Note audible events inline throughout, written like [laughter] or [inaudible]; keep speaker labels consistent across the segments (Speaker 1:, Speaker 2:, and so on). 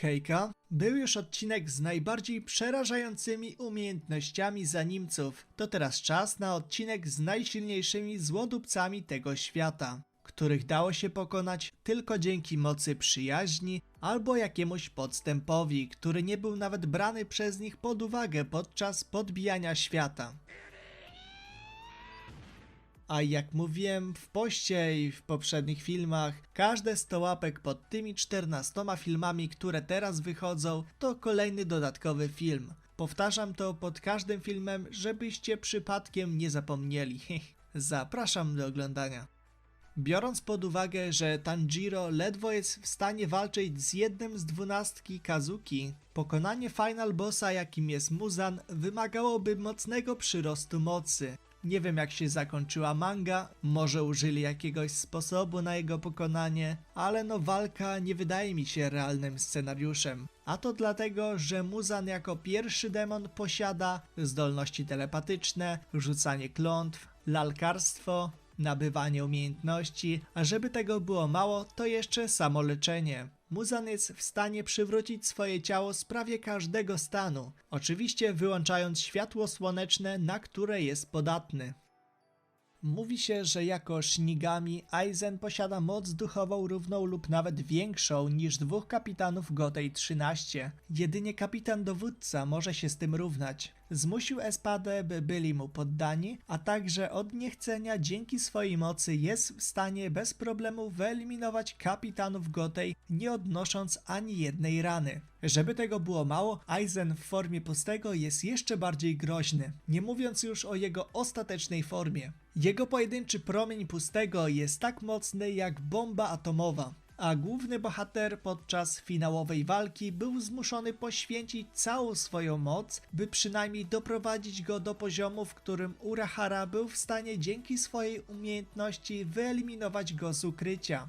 Speaker 1: Hejka, był już odcinek z najbardziej przerażającymi umiejętnościami zanimców. To teraz czas na odcinek z najsilniejszymi złodupcami tego świata, których dało się pokonać tylko dzięki mocy przyjaźni albo jakiemuś podstępowi, który nie był nawet brany przez nich pod uwagę podczas podbijania świata. A jak mówiłem w poście i w poprzednich filmach, każde 100 łapek pod tymi 14 filmami, które teraz wychodzą, to kolejny dodatkowy film. Powtarzam to pod każdym filmem, żebyście przypadkiem nie zapomnieli. [laughs] Zapraszam do oglądania. Biorąc pod uwagę, że Tanjiro ledwo jest w stanie walczyć z jednym z dwunastki Kazuki, pokonanie final bossa jakim jest Muzan wymagałoby mocnego przyrostu mocy. Nie wiem jak się zakończyła manga, może użyli jakiegoś sposobu na jego pokonanie, ale no walka nie wydaje mi się realnym scenariuszem. A to dlatego, że Muzan jako pierwszy demon posiada zdolności telepatyczne, rzucanie klątw, lalkarstwo, nabywanie umiejętności, a żeby tego było mało, to jeszcze samoleczenie. Muzan jest w stanie przywrócić swoje ciało z prawie każdego stanu, oczywiście wyłączając światło słoneczne, na które jest podatny. Mówi się, że jako Shinigami Aizen posiada moc duchową równą lub nawet większą niż dwóch kapitanów Gotei 13. Jedynie kapitan dowódca może się z tym równać. Zmusił Espadę, by byli mu poddani, a także od niechcenia dzięki swojej mocy jest w stanie bez problemu wyeliminować kapitanów Gotei, nie odnosząc ani jednej rany. Żeby tego było mało, Aizen w formie pustego jest jeszcze bardziej groźny, nie mówiąc już o jego ostatecznej formie. Jego pojedynczy promień pustego jest tak mocny jak bomba atomowa, a główny bohater podczas finałowej walki był zmuszony poświęcić całą swoją moc, by przynajmniej doprowadzić go do poziomu, w którym Urahara był w stanie dzięki swojej umiejętności wyeliminować go z ukrycia.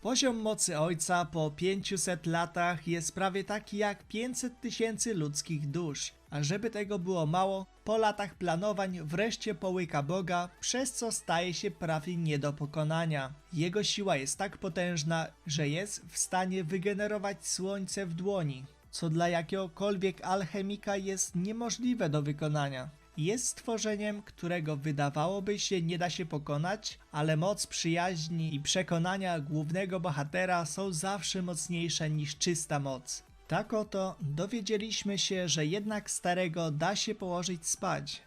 Speaker 1: Poziom mocy ojca po 500 latach jest prawie taki jak 500 tysięcy ludzkich dusz, a żeby tego było mało, po latach planowań wreszcie połyka Boga, przez co staje się prawie nie do pokonania. Jego siła jest tak potężna, że jest w stanie wygenerować słońce w dłoni, co dla jakiegokolwiek alchemika jest niemożliwe do wykonania. Jest stworzeniem, którego wydawałoby się nie da się pokonać, ale moc przyjaźni i przekonania głównego bohatera są zawsze mocniejsze niż czysta moc. Tak oto dowiedzieliśmy się, że jednak starego da się położyć spać.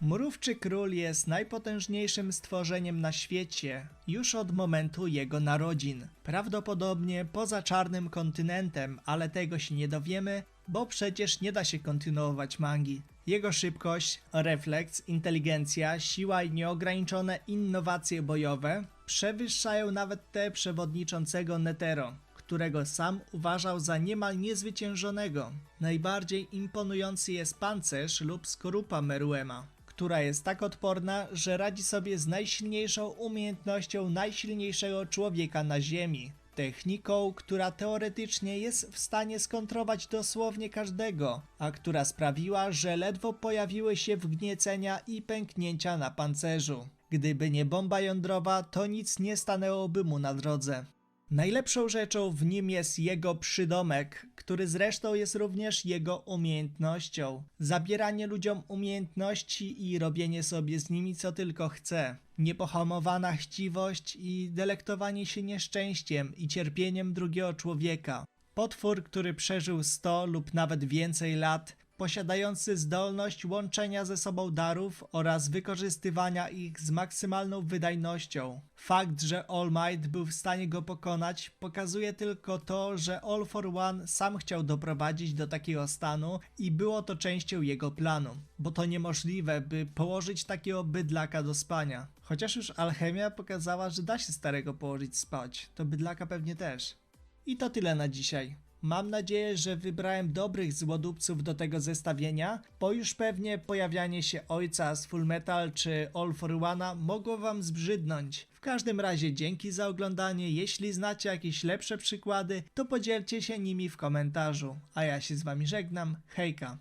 Speaker 1: Mrówczy król jest najpotężniejszym stworzeniem na świecie już od momentu jego narodzin. Prawdopodobnie poza czarnym kontynentem, ale tego się nie dowiemy, bo przecież nie da się kontynuować mangi. Jego szybkość, refleks, inteligencja, siła i nieograniczone innowacje bojowe przewyższają nawet te przewodniczącego Netero, którego sam uważał za niemal niezwyciężonego. Najbardziej imponujący jest pancerz lub skorupa Meruema która jest tak odporna, że radzi sobie z najsilniejszą umiejętnością najsilniejszego człowieka na Ziemi. Techniką, która teoretycznie jest w stanie skontrować dosłownie każdego, a która sprawiła, że ledwo pojawiły się wgniecenia i pęknięcia na pancerzu. Gdyby nie bomba jądrowa, to nic nie stanęłoby mu na drodze. Najlepszą rzeczą w nim jest jego przydomek, który zresztą jest również jego umiejętnością. Zabieranie ludziom umiejętności i robienie sobie z nimi co tylko chce. Niepohamowana chciwość i delektowanie się nieszczęściem i cierpieniem drugiego człowieka. Potwór, który przeżył 100 lub nawet więcej lat, posiadający zdolność łączenia ze sobą darów oraz wykorzystywania ich z maksymalną wydajnością. Fakt, że All Might był w stanie go pokonać, pokazuje tylko to, że All for One sam chciał doprowadzić do takiego stanu i było to częścią jego planu, bo to niemożliwe, by położyć takiego bydlaka do spania. Chociaż już alchemia pokazała, że da się starego położyć spać, to bydlaka pewnie też. I to tyle na dzisiaj. Mam nadzieję, że wybrałem dobrych złodupców do tego zestawienia, bo już pewnie pojawianie się ojca z Full Metal czy All for One'a mogło wam zbrzydnąć. W każdym razie dzięki za oglądanie, jeśli znacie jakieś lepsze przykłady, to podzielcie się nimi w komentarzu. A ja się z wami żegnam, hejka.